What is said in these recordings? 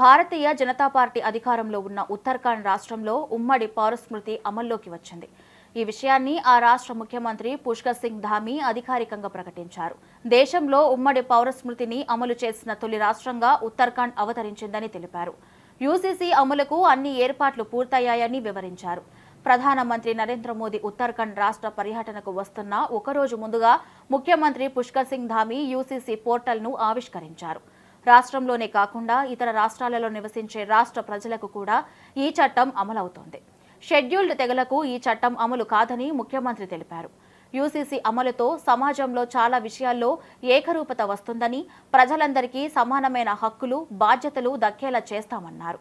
Bharatiya Janata party అధికారంలో ఉన్న ఉత్తరాఖండ్ రాష్ట్రంలో ఉమ్మడి పౌరస్మృతి అమల్లోకి వచ్చింది. ఈ విషయాన్ని ఆ రాష్ట్ర ముఖ్యమంత్రి పుష్కర్ సింగ్ ధామీ అధికారికంగా ప్రకటించారు. దేశంలో ఉమ్మడి పౌరస్మృతిని అమలు చేసిన తొలి రాష్ట్రంగా ఉత్తరాఖండ్ అవతరించిందని తెలిపారు. యూసీసీ అమలుకు అన్ని ఏర్పాట్లు పూర్తయ్యాయని వివరించారు. ప్రధానమంత్రి నరేంద్ర మోదీ ఉత్తరాఖండ్ రాష్ట్ర పర్యటనకు వస్తున్న ఒకరోజు ముందుగా ముఖ్యమంత్రి పుష్కర్ సింగ్ ధామీ యూసీసీ పోర్టల్ను ఆవిష్కరించారు. రాష్ట్రంలోనే కాకుండా ఇతర రాష్ట్రాలలో నివసించే రాష్ట్ర ప్రజలకు కూడా ఈ చట్టం అమలవుతోంది. షెడ్యూల్డ్ తెగలకు ఈ చట్టం అమలు కాదని ముఖ్యమంత్రి తెలిపారు. యూసీసీ అమలుతో సమాజంలో చాలా విషయాల్లో ఏకరూపత వస్తుందని ప్రజలందరికీ సమానమైన హక్కులు బాధ్యతలు దక్కేలా చేస్తామన్నారు.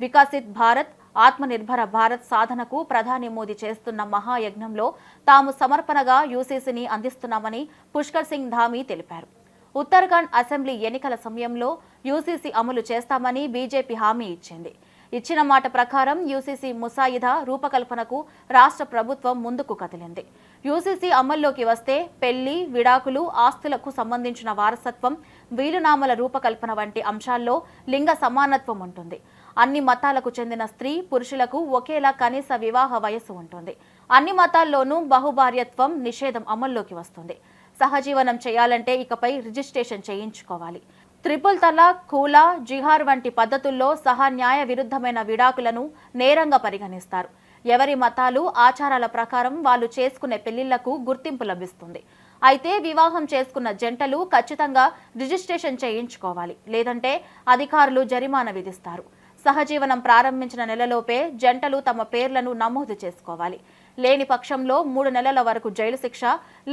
వికాసిత్ భారత్ ఆత్మనిర్భర భారత్ సాధనకు ప్రధాని మోదీ చేస్తున్న మహాయజ్ఞంలో తాము సమర్పణగా యూసీసీని అందిస్తున్నామని పుష్కర్ సింగ్ ధామీ తెలిపారు. ఉత్తరాఖండ్ అసెంబ్లీ ఎన్నికల సమయంలో యూసీసీ అమలు చేస్తామని బీజేపీ హామీ ఇచ్చింది. ఇచ్చిన మాట ప్రకారం యూసీసీ ముసాయిదా రూపకల్పనకు రాష్ట్ర ప్రభుత్వం ముందుకు కదిలింది. యూసీసీ అమల్లోకి వస్తే పెళ్ళి విడాకులు ఆస్తులకు సంబంధించిన వారసత్వం వీలునామల రూపకల్పన వంటి అంశాల్లో లింగ సమానత్వం ఉంటుంది. అన్ని మతాలకు చెందిన స్త్రీ పురుషులకు ఒకేలా కనీస వివాహ వయస్సు ఉంటుంది. అన్ని మతాల్లోనూ బహుభార్యత్వం నిషేధం అమల్లోకి వస్తుంది. సహజీవనం చేయాలంటే ఇకపై రిజిస్ట్రేషన్ చేయించుకోవాలి. త్రిపుల్ తలాక్ కూలా జిహార్ వంటి పద్ధతుల్లో సహా న్యాయ విరుద్ధమైన విడాకులను నేరంగా పరిగణిస్తారు. ఎవరి మతాలు ఆచారాల ప్రకారం వాళ్ళు చేసుకునే పెళ్ళిళ్ళకు గుర్తింపు లభిస్తుంది. అయితే వివాహం చేసుకున్న జంటలు ఖచ్చితంగా రిజిస్ట్రేషన్ చేయించుకోవాలి. లేదంటే అధికారులు జరిమానా విధిస్తారు. సహజీవనం ప్రారంభించిన నెలలోపే జంటలు తమ పేర్లను నమోదు చేసుకోవాలి. లేని పక్షంలో మూడు నెలల వరకు జైలు శిక్ష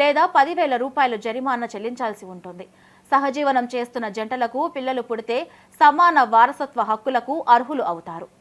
లేదా పదివేల రూపాయల జరిమానా చెల్లించాల్సి ఉంటుంది. సహజీవనం చేస్తున్న జంటలకు పిల్లలు పుడితే సమాన వారసత్వ హక్కులకు అర్హులు అవుతారు.